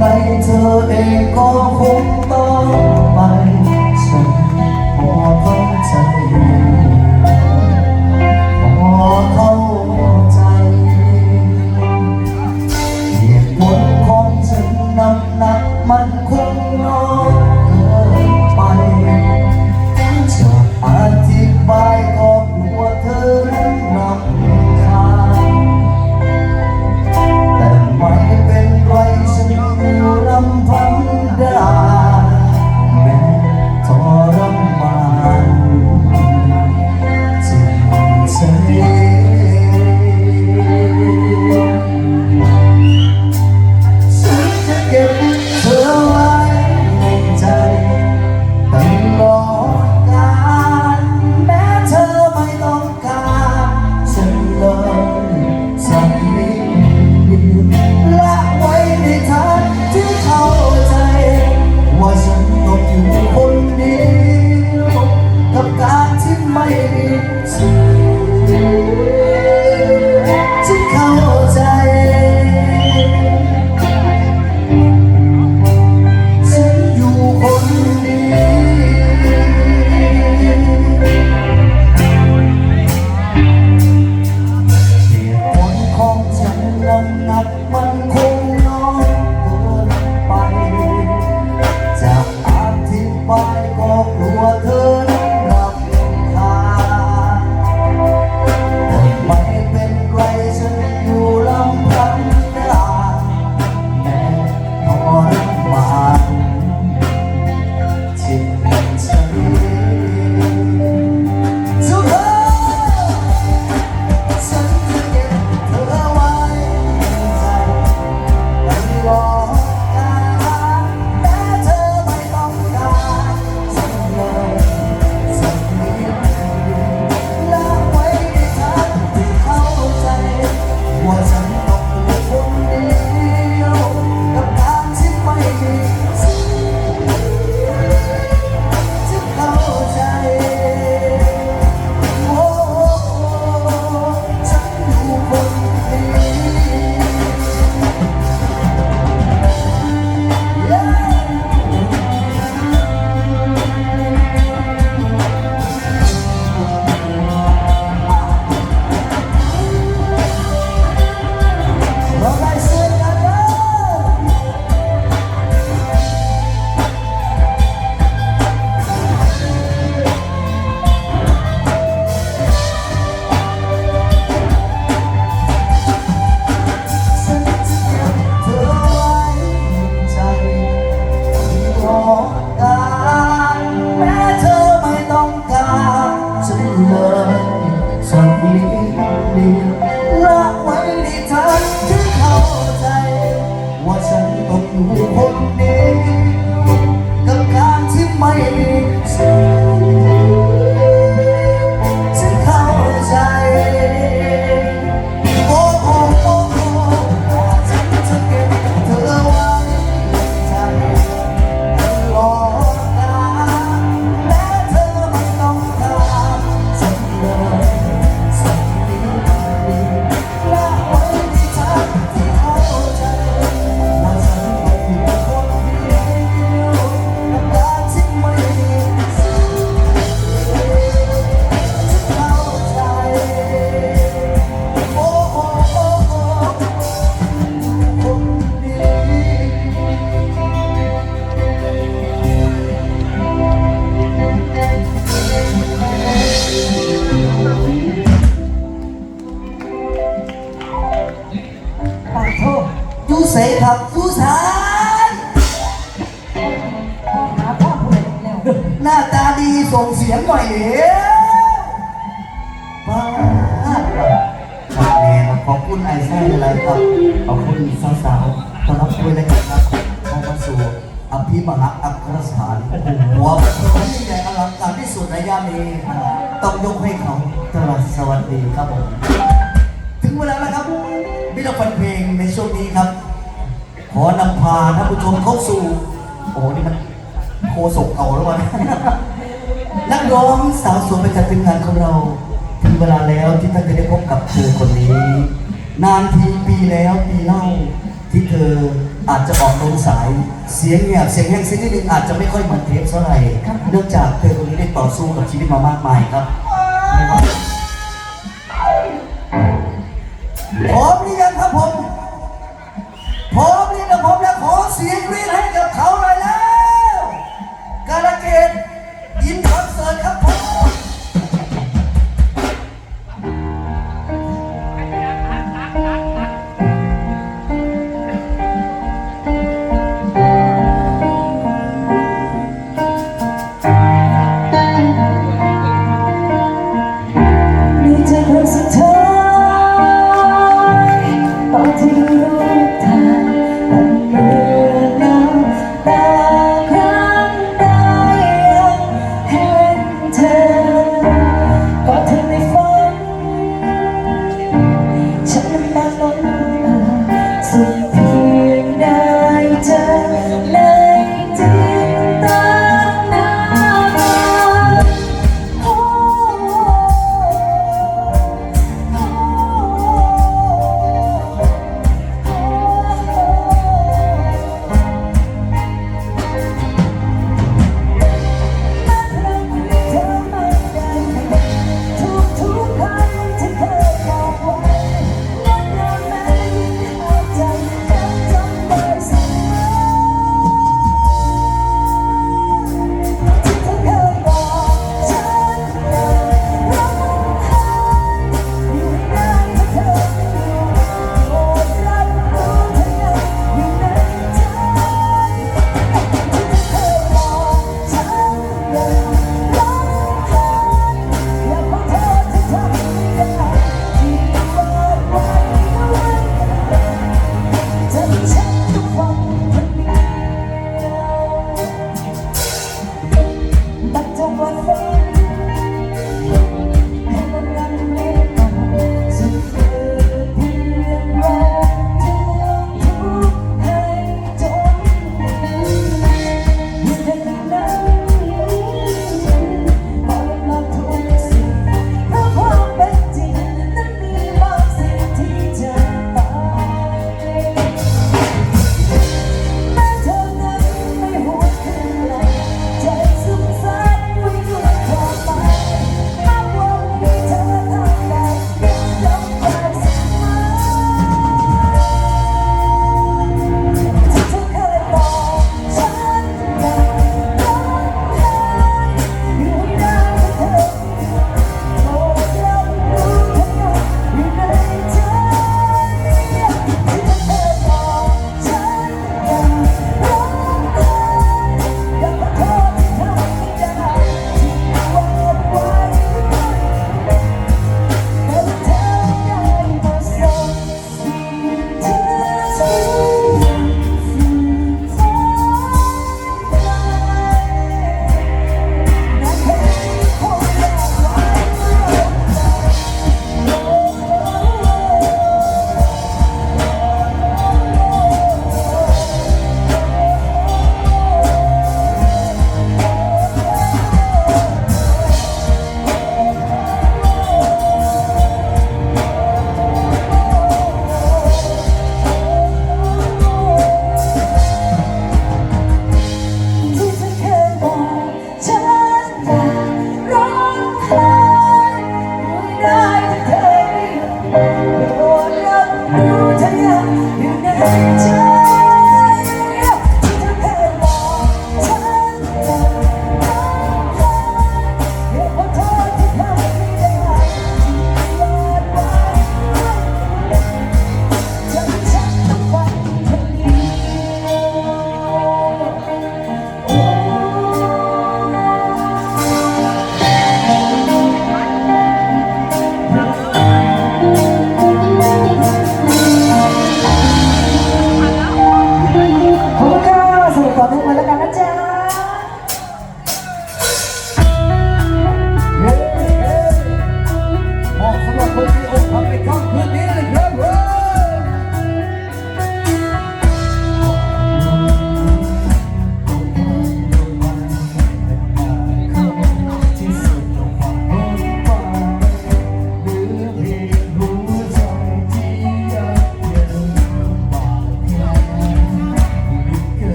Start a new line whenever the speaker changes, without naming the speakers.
ในเธอเองก็คง ณไอแซ่อะไรครับ ขอบคุณสาวๆต้อนรับ
ด้ว
ยนะครับขอบคุณสู่อภิมาลอัครสถานหัวนี่ใหญ่อลังการที่สุดในย่านนี้ต้องยกให้เขาตลอดสวัสดีครับผม ถึงเวลาแล้วครับมิตรฟันเพลงในช่วงนี้ครับ ขอนำพาท่านผู้ชมเข้าสู่ โอ้นี่มันโคศกเก่าแล้ววะนักร้องสาวสวยประจำทีมงานของเรา ถึงเวลาแล้วที่ท่านจะได้พบกับเธอคนนี้ นานทีปีแล้วปีเล่าที่เธออาจจะออกตรงสายเสียงเนี่ยเสียงแห้งเสียงนิดนึงอาจจะไม่ค่อยเหมือนเทปเท่าไหร่เนื่องจากเธอคนนี้ได้ต่อสู้กับชีวิตมามากมายครับพร้อมหรือยังครับผมพร้อมหรือยังผมแล้ขอเสียงเรียกให้กับ